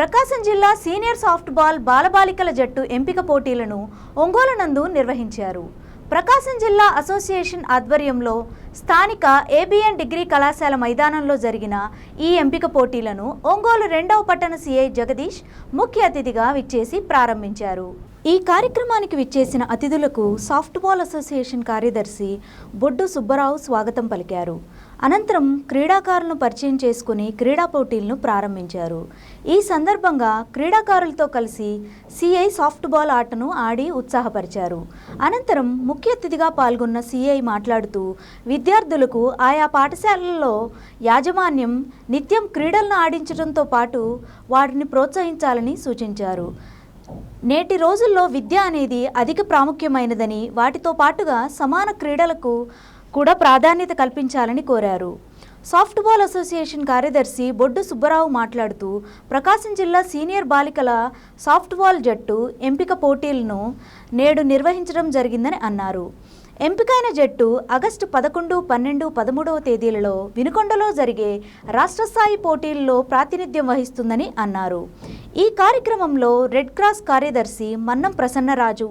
ప్రకాశం జిల్లా senior softball బాలబాలికల జట్టు ఎంపిక పోటీలను ఒంగోలు నందు నిర్వహించారు. ప్రకాశం జిల్లా అసోసియేషన్ ఆధ్వర్యంలో స్థానిక ఏబిఎన్ డిగ్రీ కళాశాల మైదానంలో జరిగిన ఈ ఎంపిక పోటీలను ఒంగోలు రెండవ పట్టణ సిఐ జగదీష్ ముఖ్య అతిథిగా విచ్చేసి ప్రారంభించారు. ఈ కార్యక్రమానికి విచ్చేసిన అతిథులకు సాఫ్ట్బాల్ అసోసియేషన్ కార్యదర్శి బొడ్డు సుబ్బరావు స్వాగతం పలికారు. అనంతరం క్రీడాకారులను పరిచయం చేసుకుని క్రీడా పోటీలను ప్రారంభించారు. ఈ సందర్భంగా క్రీడాకారులతో కలిసి సిఐ సాఫ్ట్బాల్ ఆటను ఆడి ఉత్సాహపరిచారు. అనంతరం ముఖ్య అతిథిగా పాల్గొన్న సిఐ మాట్లాడుతూ విద్యార్థులకు ఆయా పాఠశాలల్లో యాజమాన్యం నిత్యం క్రీడలను ఆడించడంతో పాటు వాటిని ప్రోత్సహించాలని సూచించారు. నేటి రోజుల్లో విద్య అనేది అధిక ప్రాముఖ్యమైనదని వాటితో పాటుగా సమాన క్రీడలకు కూడా ప్రాధాన్యత కల్పించాలని కోరారు. సాఫ్ట్బాల్ అసోసియేషన్ కార్యదర్శి బొడ్డు సుబ్బరావు మాట్లాడుతూ ప్రకాశం జిల్లా సీనియర్ బాలికల సాఫ్ట్బాల్ జట్టు ఎంపిక పోటీలను నేడు నిర్వహించడం జరిగిందని అన్నారు. ఎంపికైన జట్టు ఆగస్టు పదకొండు పన్నెండు పదమూడవ తేదీలలో వినుకొండలో జరిగే రాష్ట్ర స్థాయి పోటీల్లో ప్రాతినిధ్యం వహిస్తుందని అన్నారు. ఈ కార్యక్రమంలో రెడ్ క్రాస్ కార్యదర్శి మన్నం ప్రసన్నరాజు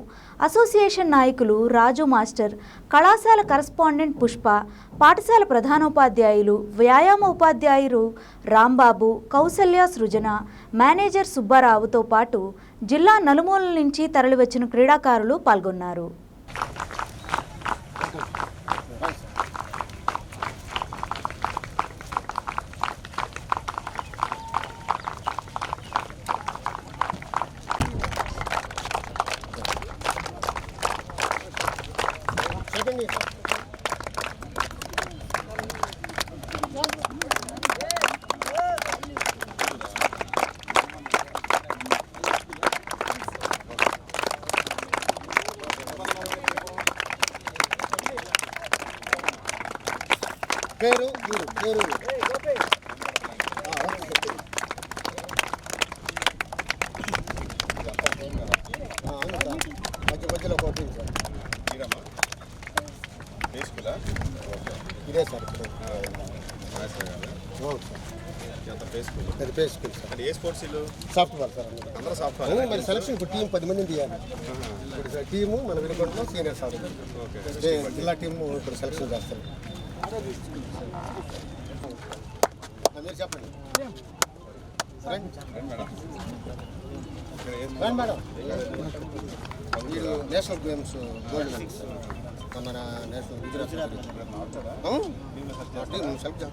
అసోసియేషన్ నాయకులు రాజు మాస్టర్ కళాశాల కరస్పాండెంట్ పుష్ప పాఠశాల ప్రధానోపాధ్యాయులు వ్యాయామ ఉపాధ్యాయులు రాంబాబు కౌసల్య సృజన మేనేజర్ సుబ్బారావుతో పాటు జిల్లా నలుమూలల నుంచి తరలివచ్చిన క్రీడాకారులు పాల్గొన్నారు. పేరు ఊరు పేరు. మధ్య మధ్యలో ఉంది సార్ ఇదే సార్ అవును సార్. అందరూ. అందరూ సాఫ్ట్ అవును, మరి సెలక్షన్ ఇప్పుడు టీం పది మందిని తీయాలి. ఇప్పుడు సార్ టీము మన వినుకొండలో సీనియర్ ఇదే జిల్లా టీము ఇప్పుడు సెలక్షన్ చేస్తారు. మీరు చెప్పండి. రండి. మేడం. వీళ్ళు national games gold medal sir మన national Gujarat team select.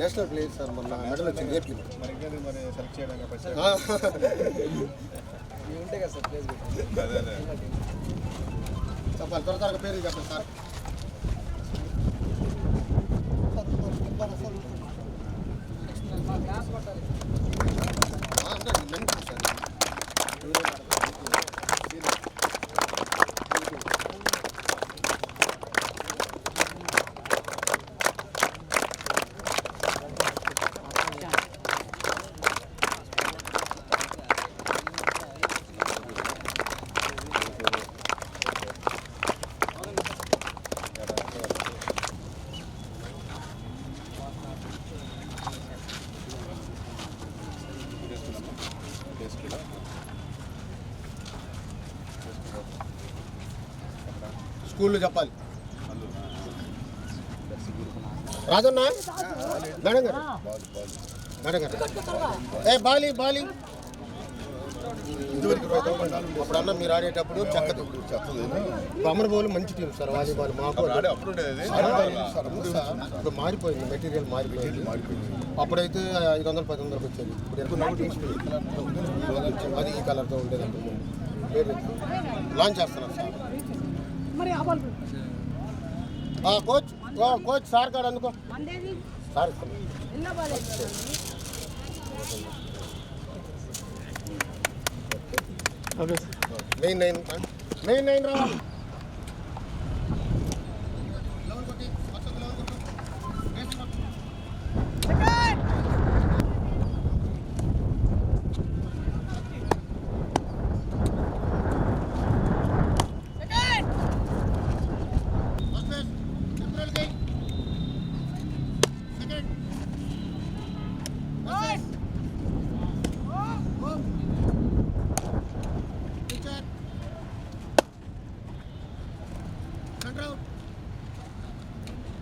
National player sir మొన్న మెడల్ వచ్చింది ఏపీ మరి మరి చెప్పాలి త్వర త్వరగా పేరు చెప్పండి సార్. ఆ, స్కూల్లో చెప్పాలి. రాజన్న? మేడం గారు? మేడం గారు. ఏ బాలి బాలి. అప్పుడన్నా మీరు ఆడేటప్పుడు చెక్కదు. ఇప్పుడు అమరబోలు మంచి టీం సార్ వాలీబాల్ మాకు అప్పుడు ఇప్పుడు మారిపోయింది మెటీరియల్ మారిపోయింది. అప్పుడైతే ఐదు వందలు పది వందలకు వచ్చేది. ఇప్పుడు అది ఈ కలర్తో ఉండేది అప్పుడు లాంచ్ చేస్తున్నారు సార్. కోచ్ కోచ్ సార్ కాడు అందుకో సార్ నైన్ మెయిన్ నైన్ రావాలి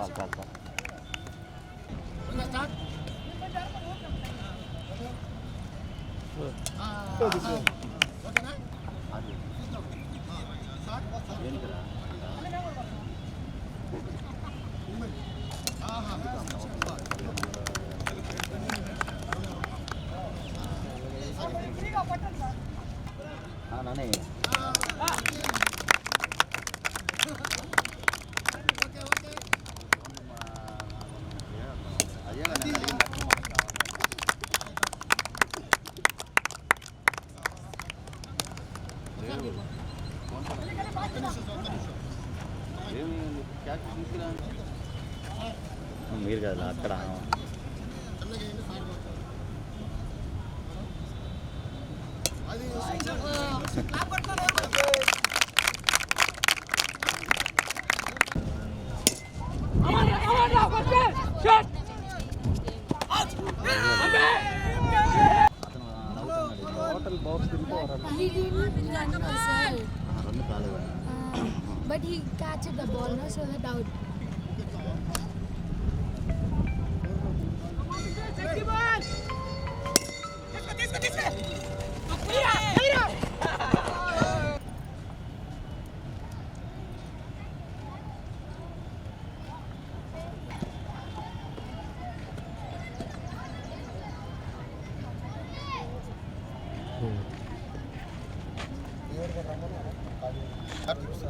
かんかんかんそうですよある何？から Ah, no, no. But he catch the ball, no? So that out.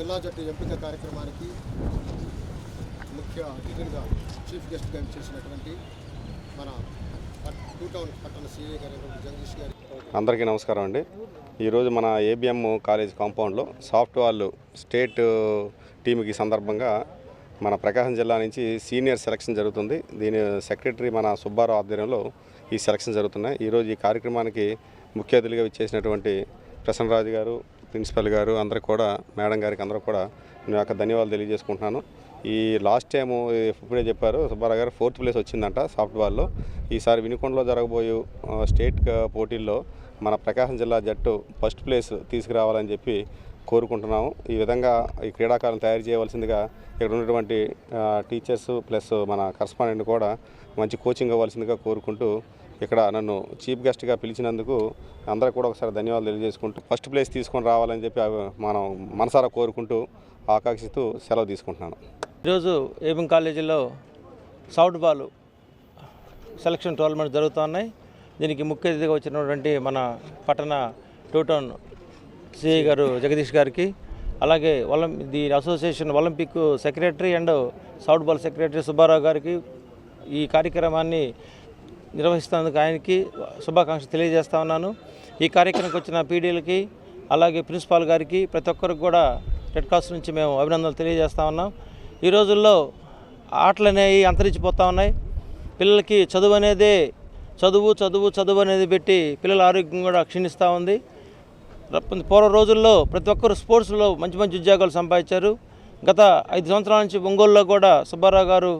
జిల్లా జట్టు ఎంపిక కార్యక్రమానికి ముఖ్య అతిథులుగా చీఫ్ గెస్ట్గా చేసినటువంటి మన టూ టౌన్ పట్టణ సిఐ గారు జగదీష్ గారి. అందరికీ నమస్కారం అండి. ఈరోజు మన ఏబిఎం కాలేజ్ కాంపౌండ్లో సాఫ్ట్వాల్ స్టేట్ టీంకి సందర్భంగా మన ప్రకాశం జిల్లా నుంచి సీనియర్ సెలక్షన్ జరుగుతుంది. దీని సెక్రటరీ మన సుబ్బారావు ఆధ్వర్యంలో ఈ సెలక్షన్ జరుగుతున్నాయి. ఈరోజు ఈ కార్యక్రమానికి ముఖ్య అతిథిగా ఇచ్చేసినటువంటి ప్రసన్నరాజు గారు ప్రిన్సిపల్ గారు అందరికి కూడా మేడం గారికి అందరూ కూడా నేను యొక్క ధన్యవాదాలు తెలియజేసుకుంటున్నాను. ఈ లాస్ట్ టైము ఇప్పుడే చెప్పారు సుబ్బారావు గారు ఫోర్త్ ప్లేస్ వచ్చిందంట సాఫ్ట్బాల్లో. ఈసారి వినుకొండలో జరగబోయే స్టేట్ పోటీల్లో మన ప్రకాశం జిల్లా జట్టు ఫస్ట్ ప్లేస్ తీసుకురావాలని చెప్పి కోరుకుంటున్నాము. ఈ విధంగా ఈ క్రీడాకారులను తయారు చేయవలసిందిగా ఇక్కడ ఉన్నటువంటి టీచర్స్ ప్లస్ మన కరస్పాండెంట్ కూడా మంచి కోచింగ్ ఇవ్వాల్సిందిగా కోరుకుంటూ ఇక్కడ నన్ను చీఫ్ గెస్ట్గా పిలిచినందుకు అందరికి కూడా ఒకసారి ధన్యవాదాలు తెలియజేసుకుంటూ ఫస్ట్ ప్లేస్ తీసుకొని రావాలని చెప్పి మనం మనసారా కోరుకుంటూ ఆకాంక్షిస్తూ సెలవు తీసుకుంటున్నాను. ఈరోజు ఏబిఎం కాలేజీలో సాఫ్ట్ బాల్ సెలక్షన్ టోర్నమెంట్ జరుగుతూ ఉన్నాయి. దీనికి ముఖ్య అతిథిగా వచ్చినటువంటి మన పట్టణ టూటౌన్ సిఐ గారు జగదీష్ గారికి అలాగే ఒలం దీని association Olympic secretary and softball secretary Subbarao గారికి ఈ కార్యక్రమాన్ని నిర్వహిస్తున్నందుకు ఆయనకి శుభాకాంక్షలు తెలియజేస్తా ఉన్నాను. ఈ కార్యక్రమానికి వచ్చిన పీడీలకి అలాగే ప్రిన్సిపాల్ గారికి ప్రతి ఒక్కరికి కూడా రెడ్ క్రాస్ నుంచి మేము అభినందనలు తెలియజేస్తా ఉన్నాం. ఈ రోజుల్లో ఆటలు అనేవి అంతరించిపోతూ ఉన్నాయి. పిల్లలకి చదువు అనేది చదువు చదువు చదువు అనేది పెట్టి పిల్లల ఆరోగ్యం కూడా క్షీణిస్తూ ఉంది. పూర్వ రోజుల్లో ప్రతి ఒక్కరు స్పోర్ట్స్లో మంచి మంచి ఉద్యోగాలు సంపాదించారు. గత ఐదు సంవత్సరాల నుంచి ఒంగోలులో కూడా సుబ్బారావు గారు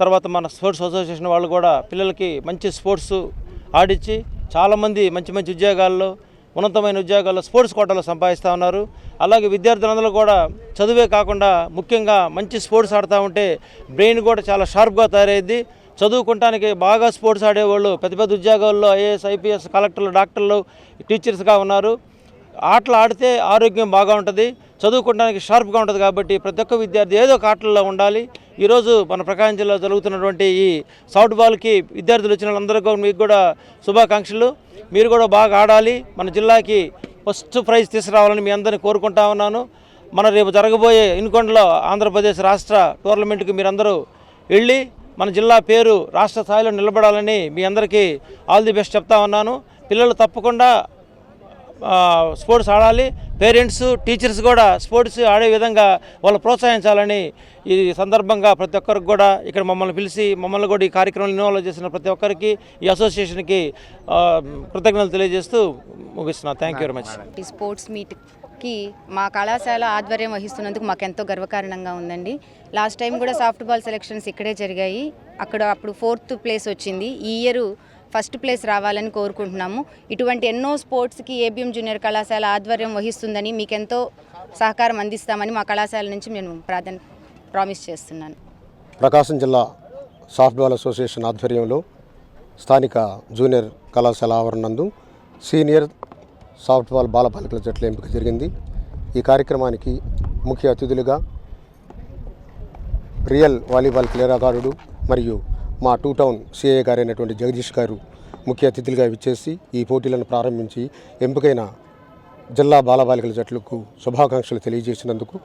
తర్వాత మన స్పోర్ట్స్ అసోసియేషన్ వాళ్ళు కూడా పిల్లలకి మంచి స్పోర్ట్స్ ఆడిచ్చి చాలామంది మంచి మంచి ఉద్యోగాల్లో ఉన్నతమైన ఉద్యోగాల్లో స్పోర్ట్స్ కోటాలో సంపాదిస్తూ ఉన్నారు. అలాగే విద్యార్థులందరూ కూడా చదువే కాకుండా ముఖ్యంగా మంచి స్పోర్ట్స్ ఆడుతూ ఉంటే బ్రెయిన్ కూడా చాలా షార్ప్గా తయారైద్ది. చదువుకుంటానికి బాగా స్పోర్ట్స్ ఆడేవాళ్ళు పెద్ద పెద్ద ఉద్యోగాల్లో ఐఏఎస్ ఐపీఎస్ కలెక్టర్లు డాక్టర్లు టీచర్స్గా ఉన్నారు. ఆటలు ఆడితే ఆరోగ్యం బాగా ఉంటుంది చదువుకోవడానికి షార్ప్గా ఉంటుంది కాబట్టి ప్రతి ఒక్క విద్యార్థి ఏదో ఒక ఆటల్లో ఉండాలి. ఈరోజు మన ప్రకాశం జిల్లా జరుగుతున్నటువంటి ఈ సాఫ్ట్ బాల్కి విద్యార్థులు వచ్చిన వాళ్ళందరికీ మీకు కూడా శుభాకాంక్షలు. మీరు కూడా బాగా ఆడాలి. మన జిల్లాకి ఫస్ట్ ప్రైజ్ తీసుకురావాలని మీ అందరిని కోరుకుంటా ఉన్నాను. మన రేపు జరగబోయే ఇన్కొండలో ఆంధ్రప్రదేశ్ రాష్ట్ర టోర్నమెంట్కి మీరందరూ వెళ్ళి మన జిల్లా పేరు రాష్ట్ర స్థాయిలో నిలబడాలని మీ అందరికీ ఆల్ ది బెస్ట్ చెప్తా ఉన్నాను. పిల్లలు తప్పకుండా స్పోర్ట్స్ ఆడాలి. పేరెంట్స్ టీచర్స్ కూడా స్పోర్ట్స్ ఆడే విధంగా వాళ్ళు ప్రోత్సహించాలని ఈ సందర్భంగా ప్రతి ఒక్కరికి కూడా ఇక్కడ మమ్మల్ని పిలిచి మమ్మల్ని కూడా ఈ కార్యక్రమంలో ఇన్వాల్వ్ చేసిన ప్రతి ఒక్కరికి ఈ అసోసియేషన్కి కృతజ్ఞతలు తెలియజేస్తూ ముగిస్తున్నాను థ్యాంక్ యూ వెరీ మచ్ ఈ స్పోర్ట్స్ మీట్కి మా కళాశాల ఆధ్వర్యం వహిస్తున్నందుకు మాకు ఎంతో గర్వకారణంగా ఉందండి. లాస్ట్ టైం కూడా సాఫ్ట్ బాల్ సెలెక్షన్స్ ఇక్కడే జరిగాయి. అక్కడ అప్పుడు ఫోర్త్ ప్లేస్ వచ్చింది. ఈ ఇయర్ ఫస్ట్ ప్లేస్ రావాలని కోరుకుంటున్నాము. ఇటువంటి ఎన్నో స్పోర్ట్స్కి ఏబిఎం జూనియర్ కళాశాల ఆధ్వర్యం వహిస్తుందని మీకెంతో సహకారం అందిస్తామని మా కళాశాల నుంచి నేను ప్రాధాన్య ప్రామిస్ చేస్తున్నాను. ప్రకాశం జిల్లా సాఫ్ట్బాల్ అసోసియేషన్ ఆధ్వర్యంలో స్థానిక జూనియర్ కళాశాల ఆవరణందు సీనియర్ సాఫ్ట్బాల్ బాలబాలికల జట్ల ఎంపిక జరిగింది. ఈ కార్యక్రమానికి ముఖ్య అతిథులుగా రియల్ వాలీబాల్ క్రీడాకారుడు మరియు మా టూ టౌన్ సిఐ గారైనటువంటి జగదీష్ గారు ముఖ్య అతిథులుగా విచ్చేసి ఈ పోటీలను ప్రారంభించి ఎంపికైన జిల్లా బాలబాలికల జట్లకు శుభాకాంక్షలు తెలియజేసినందుకు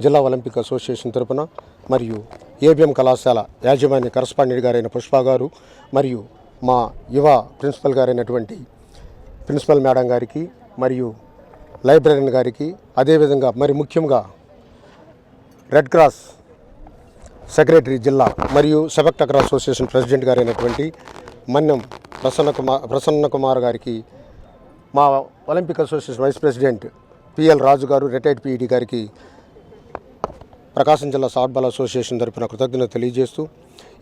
జిల్లా ఒలింపిక్ అసోసియేషన్ తరపున మరియు ఏబిఎం కళాశాల యాజమాన్య కరస్పాండెంట్ గారైన పుష్ప గారు మరియు మా యువ ప్రిన్సిపల్ గారైనటువంటి ప్రిన్సిపల్ మేడం గారికి మరియు లైబ్రరీన్ గారికి అదేవిధంగా మరి ముఖ్యంగా రెడ్ క్రాస్ సెక్రటరీ జిల్లా మరియు సెబక్ అసోసియేషన్ ప్రెసిడెంట్ గారైనటువంటి మన్యం ప్రసన్న కుమార్ ప్రసన్న కుమార్ గారికి మా Olympic association vice president PL Raju గారు రిటైర్డ్ పీఈడి గారికి ప్రకాశం జిల్లా సాఫ్ట్బాల్ అసోసియేషన్ తరపున కృతజ్ఞత తెలియజేస్తూ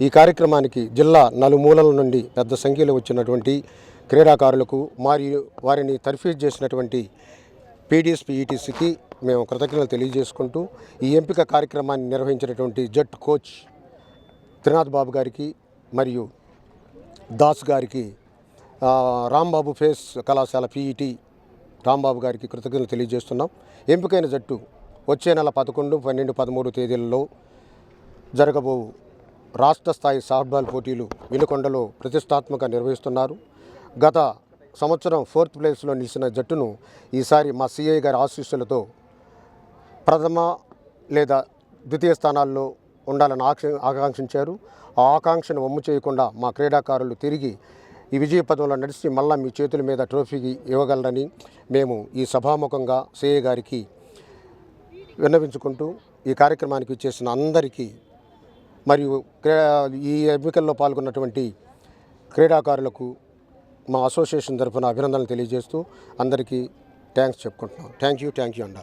ఈ కార్యక్రమానికి జిల్లా నలుమూలల నుండి పెద్ద సంఖ్యలో వచ్చినటువంటి క్రీడాకారులకు మరియు వారిని తర్ఫీజ్ చేసినటువంటి పీడీఎస్పీఈటీసీకి మేము కృతజ్ఞతలు తెలియజేసుకుంటూ ఈ ఎంపిక కార్యక్రమాన్ని నిర్వహించినటువంటి జట్ కోచ్ త్రినాథ్ బాబు గారికి మరియు దాస్ గారికి రాంబాబు ఫేస్ కళాశాల పీఈటీ రాంబాబు గారికి కృతజ్ఞతలు తెలియజేస్తున్నాం. ఎంపికైన జట్టు వచ్చే నెల పదకొండు పన్నెండు పదమూడు తేదీలలో జరగబో రాష్ట్ర స్థాయి సాఫ్ట్బాల్ పోటీలు వినుకొండలో ప్రతిష్టాత్మక నిర్వహిస్తున్నారు. గత సంవత్సరం ఫోర్త్ ప్లేస్లో నిలిచిన జట్టును ఈసారి మా సిఐ గారి ఆశీస్సులతో ప్రథమ లేదా ద్వితీయ స్థానాల్లో ఉండాలని ఆక్ష ఆకాంక్షించారు. ఆ ఆకాంక్షను వమ్ము చేయకుండా మా క్రీడాకారులు తిరిగి ఈ విజయ పదంలో నడిచి మళ్ళా మీ చేతుల మీద ట్రోఫీకి ఇవ్వగలరని మేము ఈ సభాముఖంగా సిఐ గారికి విన్నవించుకుంటూ ఈ కార్యక్రమానికి ఇచ్చేసిన అందరికీ మరియు క్రీడా ఈ ఎంపికల్లో పాల్గొన్నటువంటి క్రీడాకారులకు మా అసోసియేషన్ తరఫున అభినందనలు తెలియజేస్తూ అందరికీ థ్యాంక్స్ చెప్పుకుంటున్నాం. Thank you thank you అండాలి.